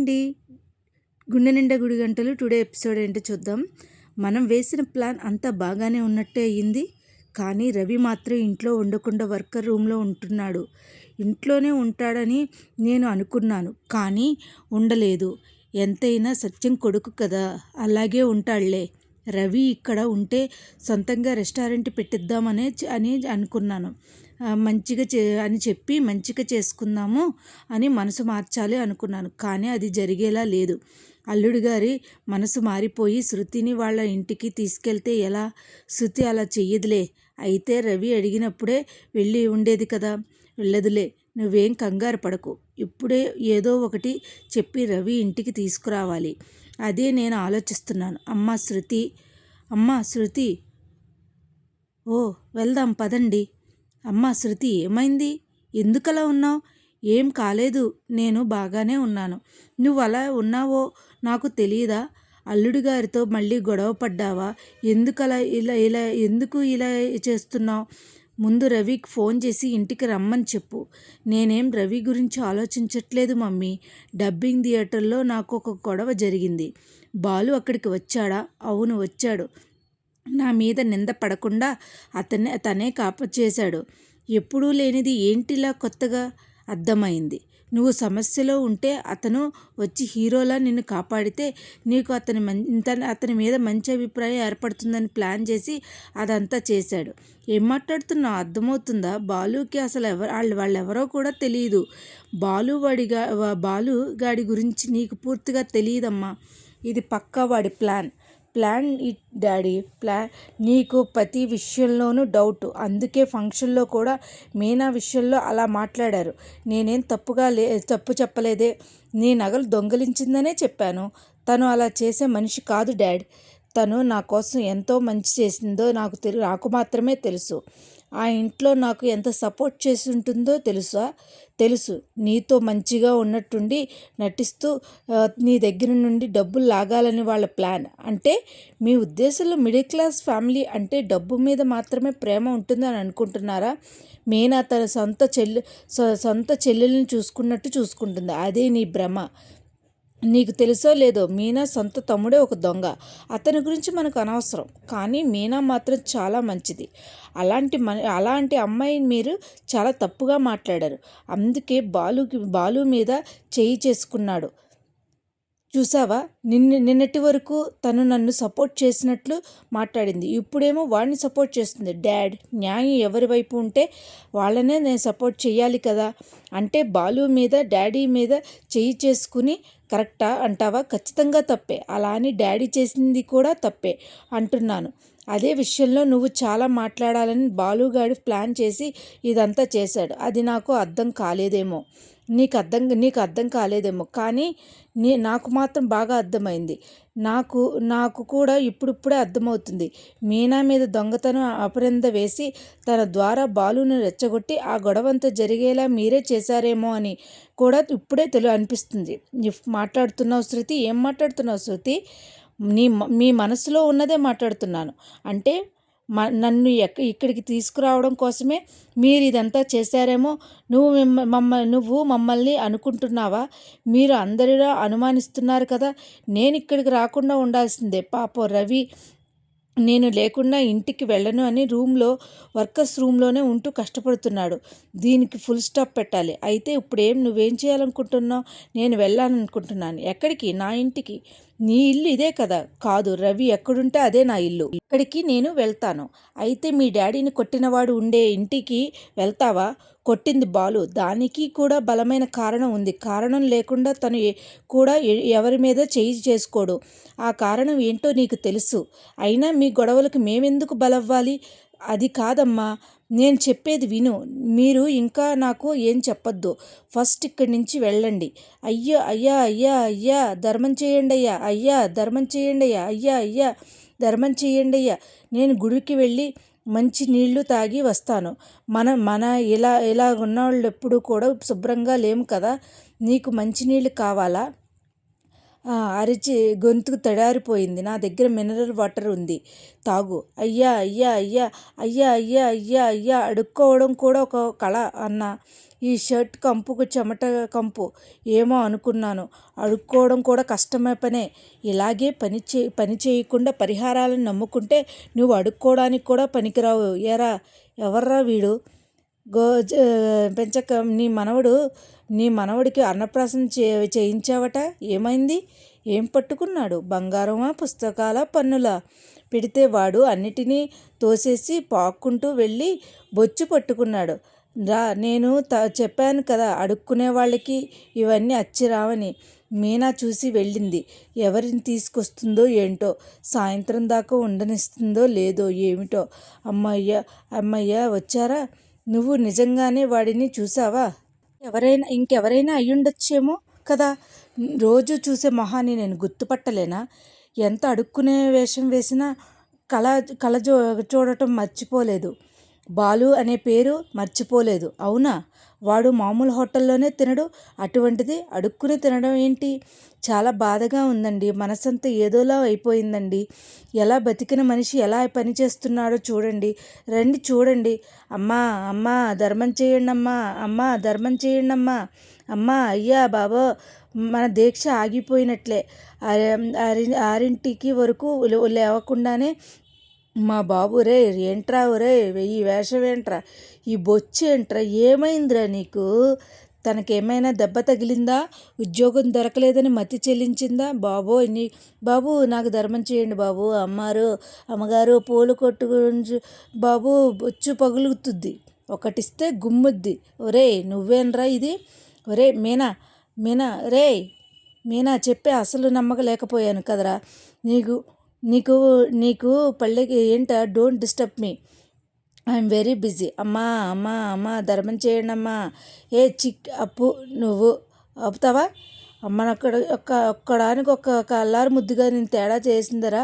అండి గుండె నిండా గుడి గంటలు. టుడే ఎపిసోడ్ ఏంటో చూద్దాం. మనం వేసిన ప్లాన్ అంతా బాగానే ఉన్నట్టే అయ్యింది కానీ రవి మాత్రం ఇంట్లో ఉండకుండా వర్కర్ రూమ్లో ఉంటున్నాడు. ఇంట్లోనే ఉంటాడని నేను అనుకున్నాను. కానీ ఉండలేదు. ఎంతైనా సత్యం కొడుకు కదా. అలాగే ఉంటాడులే. రవి ఇక్కడ ఉంటే సొంతంగా రెస్టారెంట్ పెట్టిద్దామనే అని అనుకున్నాను. మంచిగా చే అని చెప్పి మంచిగా చేసుకుందాము అని మనసు మార్చాలి అనుకున్నాను. కానీ అది జరిగేలా లేదు. అల్లుడు గారి మనసు మారిపోయి శృతిని వాళ్ళ ఇంటికి తీసుకెళ్తే ఎలా? శృతి అలా చెయ్యదులే. అయితే రవి అడిగినప్పుడే వెళ్ళి ఉండేది కదా? వెళ్ళదులే. నువ్వేం కంగారు పడకు. ఇప్పుడే ఏదో ఒకటి చెప్పి రవి ఇంటికి తీసుకురావాలి. అదే నేను ఆలోచిస్తున్నాను. అమ్మ శృతి. అమ్మ శృతి. ఓ వెళ్దాం పదండి. అమ్మ శృతి ఏమైంది? ఎందుకలా ఉన్నావు? ఏం కాలేదు. నేను బాగానే ఉన్నాను. నువ్వు అలా ఉన్నావో నాకు తెలియదా అల్లుడి గారితో మళ్ళీ గొడవ పడ్డావా? ఎందుకలా ఇలా ఇలా ఎందుకు ఇలా చేస్తున్నావు? ముందు రవికి ఫోన్ చేసి ఇంటికి రమ్మని చెప్పు. నేనేం రవి గురించి ఆలోచించట్లేదు మమ్మీ. డబ్బింగ్ థియేటర్లో నాకు ఒక గొడవ జరిగింది. బాలు అక్కడికి వచ్చాడా? అవును వచ్చాడు. నా మీద నింద పడకుండా అతనే తనే కాప చేశాడు ఎప్పుడూ లేనిది ఏంటిలా కొత్తగా అర్థమైంది? నువ్వు సమస్యలో ఉంటే అతను వచ్చి హీరోలా నిన్ను కాపాడితే నీకు అతని మం అతని మీద మంచి అభిప్రాయం ఏర్పడుతుందని ప్లాన్ చేసి అదంతా చేశాడు. ఏం మాట్లాడుతున్నా అర్థమవుతుందా? బాలుకి అసలు ఎవరు వాళ్ళు వాళ్ళెవరో కూడా తెలియదు బాలు వాడిగా బాలు గాడి గురించి నీకు పూర్తిగా తెలియదమ్మా ఇది పక్కా వాడి plan. Plan it daddy plan నీకు ప్రతి విషయంలోనూ డౌట్. అందుకే ఫంక్షన్లో కూడా మీనా విషయంలో అలా మాట్లాడారు. నేనేం తప్పుగా లే తప్పు చెప్పలేదే. నీ నగలు దొంగలించిందనే చెప్పాను. తను అలా చేసే మనిషి కాదు డాడ్. తను నా కోసం ఎంతో మంచి చేసిందో నాకు తెలు నాకు మాత్రమే తెలుసు. ఆ ఇంట్లో నాకు ఎంత సపోర్ట్ చేసి ఉంటుందో తెలుసా? తెలుసు. నీతో మంచిగా ఉన్నట్టుండి నటిస్తూ నీ దగ్గర నుండి డబ్బులు లాగాలని వాళ్ళ ప్లాన్. అంటే మీ ఉద్దేశంలో మిడిల్ క్లాస్ ఫ్యామిలీ అంటే డబ్బు మీద మాత్రమే ప్రేమ ఉంటుందని అనుకుంటున్నారా? మీనా తన సొంత చెల్లి సొంత చెల్లెల్ని చూసుకున్నట్టు చూసుకుంటుంది. అదే నీ భ్రమ. నీకు తెలుసో లేదో మీనా సొంత తమ్ముడే ఒక దొంగ. అతని గురించి మనకు అనవసరం. కానీ మీనా మాత్రం చాలా మంచిది. అలాంటి మన అలాంటి అమ్మాయిని మీరు చాలా తప్పుగా మాట్లాడారు. అందుకే బాలుకి బాలు మీద చేయి చేసుకున్నాడు. చూసావా? నిన్న నిన్నటి వరకు తను నన్ను సపోర్ట్ చేసినట్లు మాట్లాడింది. ఇప్పుడేమో వాడిని సపోర్ట్ చేస్తుంది. డాడ్ న్యాయం ఎవరి వైపు ఉంటే వాళ్ళనే నేను సపోర్ట్ చేయాలి కదా? అంటే బాలు మీద డాడీ మీద చేయి చేసుకుని కరెక్టా అంటావా? ఖచ్చితంగా తప్పే. అలా అని డాడీ చేసింది కూడా తప్పే అంటున్నాను. అదే విషయంలో నువ్వు చాలా మాట్లాడాలని బాలుగాడు ప్లాన్ చేసి ఇదంతా చేశాడు. అది నాకు అర్థం కాలేదేమో. నీకు అర్థం నీకు అర్థం కాలేదేమో. కానీ నీ నాకు మాత్రం బాగా అర్థమైంది. నాకు నాకు కూడా ఇప్పుడిప్పుడే అర్థమవుతుంది. మీనా మీద దొంగతనం అపరింద వేసి తన ద్వారా బాలును రెచ్చగొట్టి ఆ గొడవంతా జరిగేలా మీరే చేశారేమో అని కూడా ఇప్పుడే తెలు అనిపిస్తుంది. మాట్లాడుతున్నావు శృతి ఏం మాట్లాడుతున్నావు శృతి? నీ మీ మనసులో ఉన్నదే మాట్లాడుతున్నాను. అంటే నన్ను ఎక్క ఇక్కడికి తీసుకురావడం కోసమే మీరు ఇదంతా చేశారేమో నువ్వు మమ్మల్ని నువ్వు మమ్మల్ని అనుకుంటున్నావా? మీరు అందరిలో అనుమానిస్తున్నారు కదా నేను ఇక్కడికి రాకుండా ఉండాల్సిందే. పాపం రవి నేను లేకుండా ఇంటికి వెళ్ళను అని రూమ్లో వర్కర్స్ రూమ్లోనే ఉంటూ కష్టపడుతున్నాడు. దీనికి ఫుల్ స్టాప్ పెట్టాలి. అయితే ఇప్పుడు ఏం నువ్వేం చేయాలనుకుంటున్నావు? నేను వెళ్ళాలనుకుంటున్నాను. ఎక్కడికి? నా ఇంటికి. నీ ఇల్లు ఇదే కదా. కాదు రవి ఎక్కడుంటే అదే నా ఇల్లు. ఇక్కడికి నేను వెళ్తాను. అయితే మీ డాడీని కొట్టినవాడు ఉండే ఇంటికి వెళ్తావా? కొట్టింది బాలు. దానికి కూడా బలమైన కారణం ఉంది. కారణం లేకుండా తను కూడా ఎవరి మీద చేయి చేసుకోడు. ఆ కారణం ఏంటో నీకు తెలుసు. అయినా మీ గొడవలకు మేమెందుకు బలవ్వాలి? అది కాదమ్మా. నేను చెప్పేది విను. మీరు ఇంకా నాకు ఏం చెప్పొద్దు. ఫస్ట్ ఇక్కడి నుంచి వెళ్ళండి. అయ్యో అయ్యా అయ్యా అయ్యా ధర్మం చేయండి అయ్యా అయ్యా ధర్మం చేయండి అయ్యా అయ్యా అయ్యా ధర్మం చేయండి అయ్యా. నేను గుడికి వెళ్ళి మంచి నీళ్ళు తాగి వస్తాను. మన మన ఇలా ఇలా ఉన్నవాళ్ళు ఎప్పుడు కూడా శుభ్రంగా లేము కదా. నీకు మంచినీళ్ళు కావాలా? అరిచి గొంతుకు తడారిపోయింది. నా దగ్గర మినరల్ వాటర్ ఉంది. తాగు. అయ్యా అయ్యా అయ్యా అయ్యా అయ్యా అయ్యా అయ్యా అడుక్కోవడం కూడా ఒక కళ అన్న. ఈ షర్ట్ కంపుకు చెమట కంపు. ఏమో అనుకున్నాను. అడుక్కోవడం కూడా కష్టమే పనే. ఇలాగే పని చే పని చేయకుండా పరిహారాలను నమ్ముకుంటే నువ్వు అడుక్కోవడానికి కూడా పనికిరావు. ఎరా ఎవర్రా వీడు? గో పెంచక నీ మనవడు నీ మనవడికి అన్నప్రాసన చే చేయించావట? ఏమైంది? ఏం పట్టుకున్నాడు? బంగారమా పుస్తకాల పన్నుల? పెడితే వాడు అన్నిటినీ తోసేసి పాక్కుంటూ వెళ్ళి బొచ్చు పట్టుకున్నాడు. రా నేను త చెప్పాను కదా అడుక్కునే వాళ్ళకి ఇవన్నీ అచ్చి రావని. మీనా చూసి వెళ్ళింది. ఎవరిని తీసుకొస్తుందో ఏంటో సాయంత్రం దాకా ఉండనిస్తుందో లేదో ఏమిటో. అమ్మయ్య అమ్మయ్య వచ్చారా? నువ్వు నిజంగానే వాడిని చూసావా? ఎవరైనా ఇంకెవరైనా అయ్యుండొచ్చేమో కదా. రోజు చూసే మొహాన్ని నేను గుర్తుపట్టలేనా? ఎంత అడుక్కునే వేషం వేసినా కళ కళ చూ చూడటం మర్చిపోలేదు. బాలు అనే పేరు మర్చిపోలేదు. అవునా? వాడు మామూలు హోటల్లోనే తినడు అటువంటిది అడుక్కుని తినడం ఏంటి? చాలా బాధగా ఉందండి. మనసంతా ఏదోలా అయిపోయిందండి. ఎలా బతికిన మనిషి ఎలా పని చేస్తున్నాడో చూడండి. రండి చూడండి. అమ్మా అమ్మా ధర్మం చేయండి అమ్మా అమ్మా ధర్మం చేయండి అమ్మా అమ్మా అయ్యా బాబో మన దీక్ష ఆగిపోయినట్లే. ఆరింటికి వరకు లేవకుండానే మా బాబు రే ఏంట్రా ఒరే ఈ వేషం ఏంట్రా? ఈ బొచ్చి ఏంట్రా ఏమైందిరా నీకు? తనకేమైనా దెబ్బ తగిలిందా? ఉద్యోగం దొరకలేదని మతి చెల్లించిందా? బాబో నీ బాబు నాకు ధర్మం చేయండి బాబు అమ్మారు అమ్మగారు పూలు కొట్టు బాబు బొచ్చు పగులుతుంది ఒకటిస్తే గుమ్ముద్ది. ఒరే నువ్వేనరా ఇది? ఒరే మీనా మీనా రే మీనా చెప్పే అసలు నమ్మకలేకపోయాను కదరా. నీకు నీకు నీకు పల్లెకి ఏంట? Don't disturb me. I'm very busy అమ్మా అమ్మా అమ్మా ధర్మం చేయండి అమ్మా. ఏ చిక్ అప్పు నువ్వు ఆపుతావా? అమ్మనక్కడ ఒక్క ఒక్కడానికి ఒక్క ఒక అల్లారు ముద్దుగా నేను తేడా చేసిందిరా.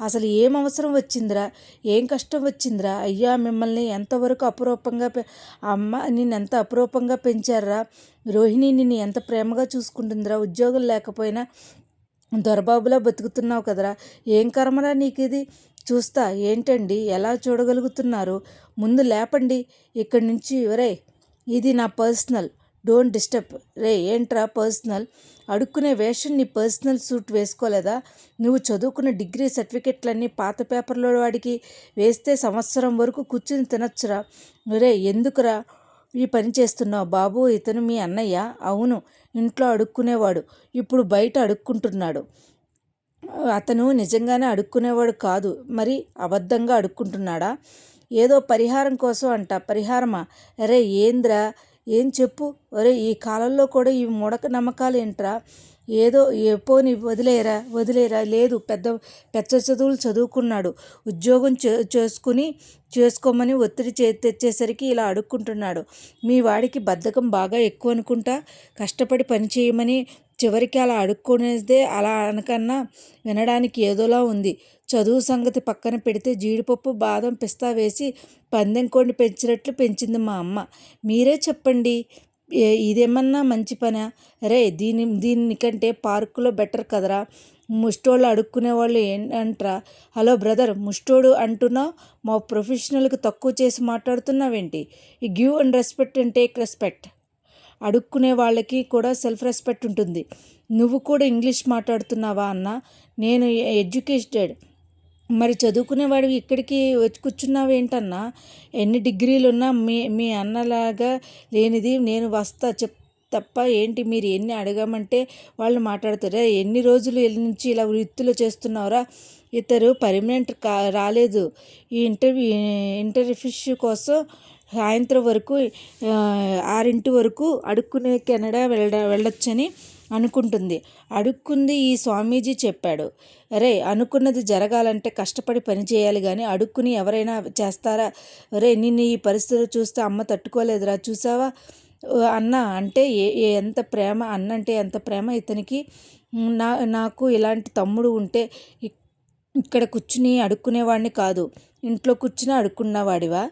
అసలు ఏం అవసరం వచ్చిందిరా? ఏం కష్టం వచ్చిందిరా? అయ్యా మిమ్మల్ని ఎంతవరకు అపురూపంగా అమ్మ నిన్ను ఎంత అపురూపంగా పెంచారా? రోహిణి నిన్ను ఎంత ప్రేమగా చూసుకుంటుందిరా? ఉద్యోగం లేకపోయినా దొరబాబులా బతుకుతున్నావు కదరా. ఏం కర్మరా నీకు ఇది చూస్తా ఏంటండి? ఎలా చూడగలుగుతున్నారు? ముందు లేపండి. ఇక్కడి నుంచి రే ఇది నా పర్సనల్. Don't disturb. రే ఏంట్రా పర్సనల్? అడుక్కునే వేషం నీ పర్సనల్ సూట్ వేసుకోలేదా? నువ్వు చదువుకున్న డిగ్రీ సర్టిఫికెట్లన్నీ పాత పేపర్లో వాడికి వేస్తే సంవత్సరం వరకు కూర్చుని తినొచ్చురా. రే ఎందుకురా ఈ పని చేస్తున్నావు? బాబు ఇతను మీ అన్నయ్య. అవును ఇంట్లో అడుక్కునేవాడు. ఇప్పుడు బయట అడుక్కుంటున్నాడు. అతను నిజంగానే అడుక్కునేవాడు కాదు. మరి అబద్ధంగా అడుక్కుంటున్నాడా? ఏదో పరిహారం కోసం అంట. పరిహారమా? అరే ఏంద్రా? ఏం చెప్పు? అరే ఈ కాలంలో కూడా ఈ మూడక నమ్మకాలు ఏంట్రా? ఏదో పోని వదిలేరా? వదిలేరా? లేదు. పెద్ద పెద్ద చదువులు చదువుకున్నాడు. ఉద్యోగం చే చేసుకుని చేసుకోమని ఒత్తిడి చే తెచ్చేసరికి ఇలా అడుక్కుంటున్నాడు. మీ వాడికి బద్ధకం బాగా ఎక్కువ అనుకుంటా కష్టపడి పని చేయమని చివరికి అలా అడుక్కునేదే అలా అనకన్నా వినడానికి ఏదోలా ఉంది. చదువు సంగతి పక్కన పెడితే జీడిపప్పు బాదం పిస్తా వేసి పందెం కోడిని పెంచినట్లు పెంచింది మా అమ్మ. మీరే చెప్పండి ఇదేమన్నా మంచి పనా? రే దీని దీనికంటే పార్కులో బెటర్ కదరా. ముష్టోళ్ళు అడుక్కునే వాళ్ళు ఏంటంట్రా హలో బ్రదర్ ముష్టోడు అంటున్నావు? మా ప్రొఫెషనల్కి తక్కువ చేసి మాట్లాడుతున్నావేంటి? Give and respect and take respect. అడుక్కునే వాళ్ళకి కూడా సెల్ఫ్ రెస్పెక్ట్ ఉంటుంది. నువ్వు కూడా ఇంగ్లీష్ మాట్లాడుతున్నావా అన్న? నేను ఎడ్యుకేటెడ్. మరి చదువుకునేవాడివి ఇక్కడికి వచ్చి కూర్చున్నావు ఏంటన్నా? ఎన్ని డిగ్రీలు ఉన్నా మీ మీ అన్నలాగా లేనిది నేను వస్తా చెప్ తప్ప ఏంటి మీరు ఎన్ని అడగమంటే వాళ్ళు మాట్లాడతారా? ఎన్ని రోజులు నుంచి ఇలా వృత్తులు చేస్తున్నారా ఇతరు పర్మనెంట్ కా రాలేదు. ఈ ఇంటర్వ్యూ ఇంటర్ఫిష్ కోసం సాయంత్రం వరకు ఆరింటి వరకు అడుక్కునే కెనడా వెళ్ళ వెళ్ళొచ్చని అనుకుంటుంది. అడుక్కుంది ఈ స్వామీజీ చెప్పాడు. అరే అనుకున్నది జరగాలంటే కష్టపడి పని చేయాలి కానీ అడుక్కుని ఎవరైనా చేస్తారా? అరే నిన్ను ఈ పరిస్థితులు చూస్తే అమ్మ తట్టుకోలేదురా చూసావా? అన్న అంటే ఏ ఎంత ప్రేమ అన్న అంటే ఎంత ప్రేమ? ఇతనికి నా నాకు ఇలాంటి తమ్ముడు ఉంటే ఇక్కడ కూర్చుని అడుక్కునేవాడిని కాదు. ఇంట్లో కూర్చుని అడుక్కున్నవాడివా?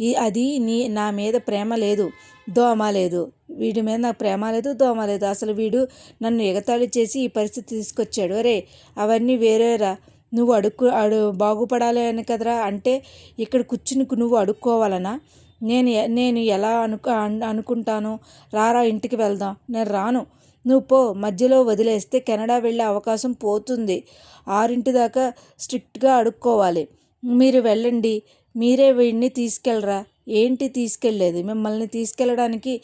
ఈ అది నీ నా మీద ప్రేమ లేదు దోమ లేదు. వీడి మీద నాకు ప్రేమ లేదు దోమ లేదు. అసలు వీడు నన్ను ఎగతాళి చేసి ఈ పరిస్థితి తీసుకొచ్చాడు. అరే అవన్నీ వేరేరా. నువ్వు అడుక్కు అడు బాగుపడాలి అని కదరా. అంటే ఇక్కడ కూర్చుని నువ్వు అడుక్కోవాలనా? నేను నేను ఎలా అనుకు అనుకుంటాను? రారా ఇంటికి వెళ్దాం. నేను రాను. నువ్వు పో. మధ్యలో వదిలేస్తే కెనడా వెళ్ళే అవకాశం పోతుంది. ఆరింటి దాకా స్ట్రిక్ట్గా అడుక్కోవాలి. మీరు వెళ్ళండి. మీరే వీడిని తీసుకెళ్ళరా? ఏంటి తీసుకెళ్ళేది? మిమ్మల్ని తీసుకెళ్ళడానికి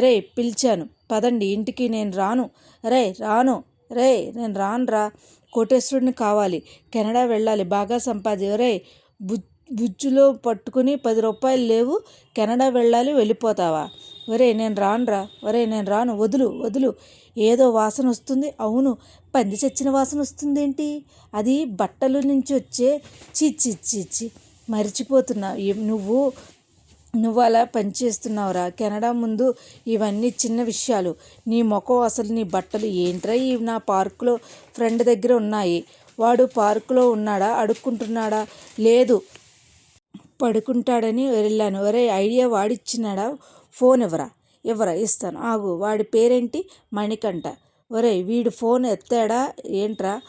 రే పిలిచాను. పదండి ఇంటికి నేను రాను. రే రాను. రే నేను రానురా. కోటేశ్వరుడిని కావాలి. కెనడా వెళ్ళాలి. బాగా సంపాది రే బు బుజ్జులో పట్టుకుని పది రూపాయలు లేవు. కెనడా వెళ్ళాలి వెళ్ళిపోతావా? ఒరే నేను రానురా. ఒరే నేను రాను. వదులు వదులు. ఏదో వాసన వస్తుంది. అవును. పంది చచ్చిన వాసన వస్తుందేంటి? అది బట్టల నుంచి వచ్చే చిచ్చి చిచ్చి మర్చిపోతున్నావు నువ్వు నువ్వు అలా పనిచేస్తున్నావురా. కెనడా ముందు ఇవన్నీ చిన్న విషయాలు. నీ ముఖం అసలు నీ బట్టలు ఏంట్రా? ఈ నా పార్కులో ఫ్రెండ్ దగ్గర ఉన్నాయి. వాడు పార్కులో ఉన్నాడా? అడుక్కుంటున్నాడా? లేదు. పడుకుంటాడని వెళ్ళాను. ఒరే ఐడియా వాడిచ్చినాడా? ఫోన్ ఇవ్వరా? ఇవ్వరా? ఇస్తాను. ఆగు. వాడి పేరేంటి? మణికంఠ. ఒరే వీడు ఫోన్ ఎత్తాడా? ఏంట్రా?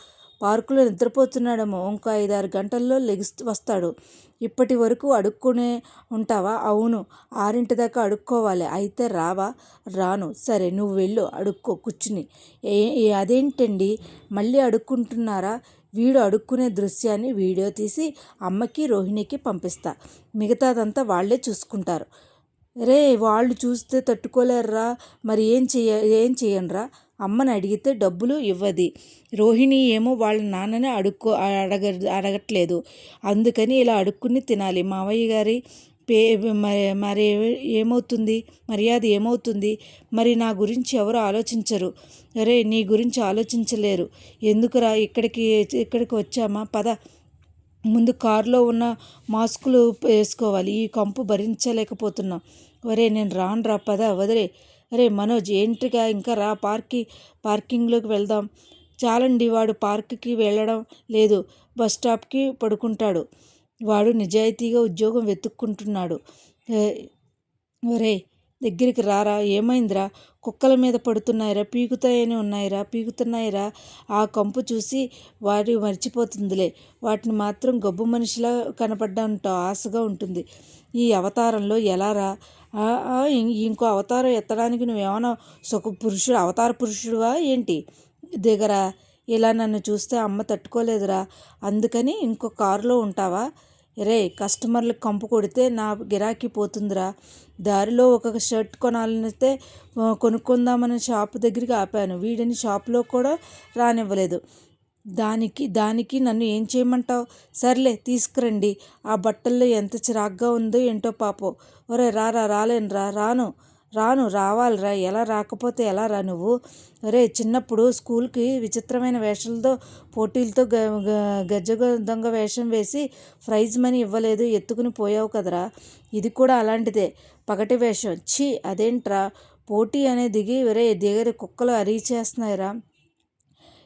పార్కులో నిద్రపోతున్నాడేమో. ఇంకో ఐదారు గంటల్లో లెగిస్ వస్తాడు. ఇప్పటి వరకు అడుక్కునే ఉంటావా? అవును. ఆరింటి దాకా అడుక్కోవాలి. అయితే రావా? రాను. సరే నువ్వు వెళ్ళు. అడుక్కో. కూర్చుని. ఏ అదేంటండి? మళ్ళీ అడుక్కుంటున్నారా? వీడు అడుక్కునే దృశ్యాన్ని వీడియో తీసి అమ్మకి రోహిణికి పంపిస్తా. మిగతాదంతా వాళ్ళే చూసుకుంటారు. రే వాళ్ళు చూస్తే తట్టుకోలేరురా. మరి ఏం చెయ్య ఏం చెయ్యనురా అమ్మని అడిగితే డబ్బులు ఇవ్వది. రోహిణి ఏమో వాళ్ళ నాన్నని అడుక్కో అడగ అడగట్లేదు. అందుకని ఇలా అడుక్కుని తినాలి. మావయ్య గారి పే మరి మరి ఏమవుతుంది? మర్యాద ఏమవుతుంది? మరి నా గురించి ఎవరు ఆలోచించరు. అరే నీ గురించి ఆలోచించలేరు. ఎందుకురా ఇక్కడికి ఇక్కడికి వచ్చామా? పద. ముందు కారులో ఉన్న మాస్కులు వేసుకోవాలి. ఈ కంపు భరించలేకపోతున్నాం. ఒరే నేను రాను రా పద వదిలే. అరే మనోజ్ ఏంట్రిగా? ఇంకా రా పార్కి పార్కింగ్లోకి వెళ్దాం. చాలండి వాడు పార్క్కి వెళ్ళడం లేదు. బస్ స్టాప్కి పడుకుంటాడు. వాడు నిజాయితీగా ఉద్యోగం వెతుక్కుంటున్నాడు. ఏ, ఒరే దగ్గరికి రారా? ఏమైందిరా? కుక్కల మీద పడుతున్నాయిరా? పీకుతాయని ఉన్నాయిరా? పీకుతున్నాయిరా? ఆ కంపు చూసి వాడి మర్చిపోతుందిలే. వాటిని మాత్రం గబ్బు మనిషిలా కనపడ్డంట ఆశగా ఉంటుంది. ఈ అవతారంలో ఎలారా? ఇంకో అవతారం ఎత్తడానికి నువ్వేమైనా సుఖ పురుషుడు అవతార పురుషుడువా ఏంటి? దిగరా. ఇలా నన్ను చూస్తే అమ్మ తట్టుకోలేదురా. అందుకని ఇంకో కారులో ఉంటావా? రే కస్టమర్లకు కంపు కొడితే నా గిరాకీ పోతుందిరా. దారిలో ఒక షర్ట్ కొనాలనిస్తే కొనుక్కుందామని షాప్ దగ్గరికి ఆపాను. వీడిని షాప్లో కూడా రానివ్వలేదు. దానికి దానికి నన్ను ఏం చేయమంటావు? సర్లే తీసుకురండి. ఆ బట్టల్లో ఎంత చిరాగ్గా ఉందో ఏంటో పాపం. ఒరే రారా రాలేనురా. రాను. రాను రావాలిరా ఎలా రాకపోతే ఎలా రా నువ్వు? రే చిన్నప్పుడు స్కూల్కి విచిత్రమైన వేషాలతో పోటీలతో గ గ- గజ్జ దొంగ వేషం వేసి ప్రైజ్ మనీ ఇవ్వలేదు ఎత్తుకుని పోయావు కదరా? ఇది కూడా అలాంటిదే. పగటి వేషం. ఛీ అదేంట్రా? పోటీ అనే దిగి వరే దిగరి కుక్కలు అరిచేస్తున్నాయిరా.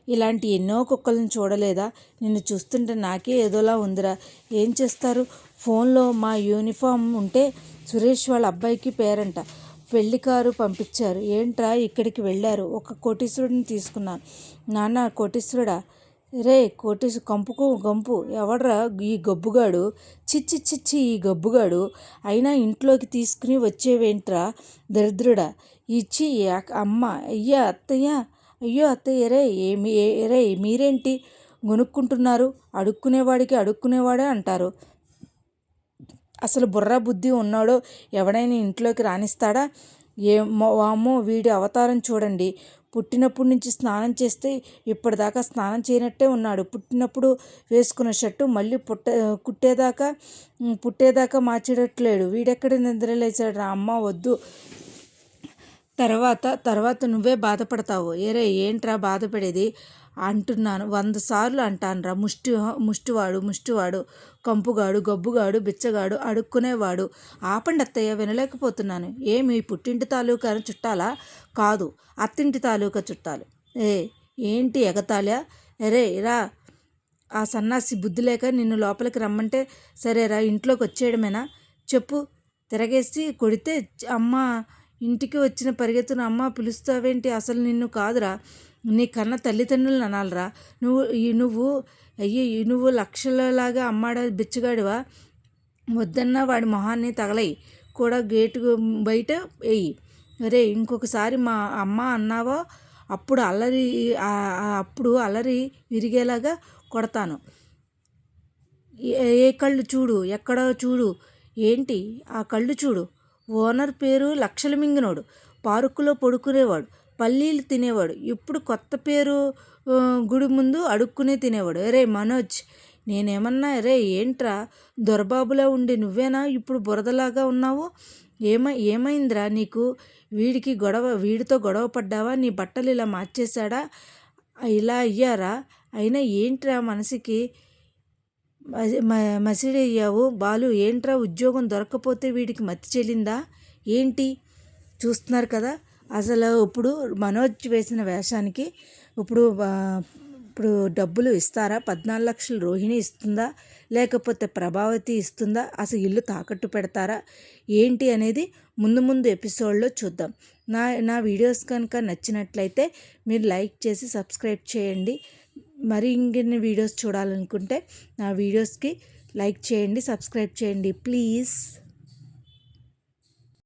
ఇలాంటి ఎన్నో కుక్కలను చూడలేదా? నిన్ను చూస్తుంటే నాకే ఏదోలా ఉందిరా. ఏం చేస్తారు? ఫోన్లో మా యూనిఫామ్ ఉంటే సురేష్ వాళ్ళ అబ్బాయికి పేరంట. పెళ్ళి కారు పంపించారు. ఏంట్రా ఇక్కడికి వెళ్ళారు? ఒక కోటీశ్వరుడిని తీసుకున్నాను. నాన్న కోటీశ్వరుడా? రే కోటేశ్ కంపుకు గంపు. ఎవడ్రా ఈ గబ్బుగాడు? చిచ్చి చిచ్చి ఈ గబ్బుగాడు. అయినా ఇంట్లోకి తీసుకుని వచ్చేవేంట్రా దరిద్రుడా? ఇచ్చి అమ్మ అయ్యా అత్తయ్య అయ్యో అత్తయ్య రే ఏమి రే మీరేంటి? గొనుక్కుంటున్నారు? అడుక్కునేవాడికి అడుక్కునేవాడే అంటారు. అసలు బుర్ర బుద్ధి ఉన్నాడో ఎవడైనా ఇంట్లోకి రాణిస్తాడా ఏమో వామో వీడి అవతారం చూడండి. పుట్టినప్పటి నుంచి స్నానం చేస్తే ఇప్పటిదాకా స్నానం చేయనట్టే ఉన్నాడు. పుట్టినప్పుడు వేసుకున్న షర్టు మళ్ళీ పుట్ట కుట్టేదాకా పుట్టేదాకా మార్చేటట్లేడు. వీడెక్కడ నిద్రలేచాడు రా అమ్మ వద్దు. తర్వాత తర్వాత నువ్వే బాధపడతావు. ఏరే ఏంట్రా బాధపడేది? అంటున్నాను. వంద సార్లు అంటానురా. ముష్టి ముష్టివాడు ముష్టివాడు కంపుగాడు గబ్బుగాడు బిచ్చగాడు అడుక్కునేవాడు. ఆపండి అత్తయ్య వినలేకపోతున్నాను. ఏమి పుట్టింటి తాలూకా చుట్టాలా? కాదు అత్తింటి తాలూకా చుట్టాలు. ఏ ఏంటి ఎగతాళా? ఎరే రా. ఆ సన్నాసి బుద్ధి లేక నిన్ను లోపలికి రమ్మంటే సరేరా ఇంట్లోకి వచ్చేయడమేనా చెప్పు. తిరగేసి కొడితే అమ్మ ఇంటికి వచ్చిన పరిగెత్తున అమ్మ పిలుస్తావేంటి? అసలు నిన్ను కాదురా. నీ కన్న తల్లిదండ్రులను అనాలరా నువ్వు నువ్వు అయ్యి నువ్వు లక్షలలాగా అమ్మాడ బిచ్చగాడివా. వద్దన్నా వాడి మొహాన్ని తగలయి కూడా గేటు బయట వేయి. అరే ఇంకొకసారి మా అమ్మ అన్నావో అప్పుడు అల్లరి అప్పుడు అల్లరి విరిగేలాగా కొడతాను. ఏ కళ్ళు చూడు. ఎక్కడో చూడు. ఏంటి? ఆ కళ్ళు చూడు. ఓనర్ పేరు లక్షలు మింగినోడు పార్కులో పడుకునేవాడు. పల్లీలు తినేవాడు. ఇప్పుడు కొత్త పేరు గుడి ముందు అడుక్కునే తినేవాడు. అరే మనోజ్ నేనేమన్నా అరే ఏంట్రా? దొరబాబులా ఉండి నువ్వేనా? ఇప్పుడు బురదలాగా ఉన్నావు? ఏమై ఏమైందిరా నీకు? వీడికి గొడవ వీడితో గొడవ పడ్డావా? నీ బట్టలు ఇలా మార్చేశాడా? ఇలా అయ్యారా? అయినా ఏంట్రా మనసుకి? మసిడయ్యావు బాలు ఏంట్రా ఉద్యోగం దొరకపోతే వీడికి మతి చెల్లిందా? ఏంటి? చూస్తున్నారు కదా. అసలు ఇప్పుడు మనోజ్ వేసిన వేషానికి ఇప్పుడు ఇప్పుడు డబ్బులు ఇస్తారా? పద్నాలుగు లక్షలు రోహిణి ఇస్తుందా? లేకపోతే ప్రభావతి ఇస్తుందా? అసలు ఇల్లు తాకట్టు పెడతారా? ఏంటి అనేది ముందు ముందు ఎపిసోడ్లో చూద్దాం. నా నా వీడియోస్ కనుక నచ్చినట్లయితే మీరు లైక్ చేసి సబ్స్క్రైబ్ చేయండి. మరి ఇంకెన్ని వీడియోస్ చూడాలనుకుంటే నా వీడియోస్కి లైక్ చేయండి సబ్స్క్రైబ్ చేయండి ప్లీజ్.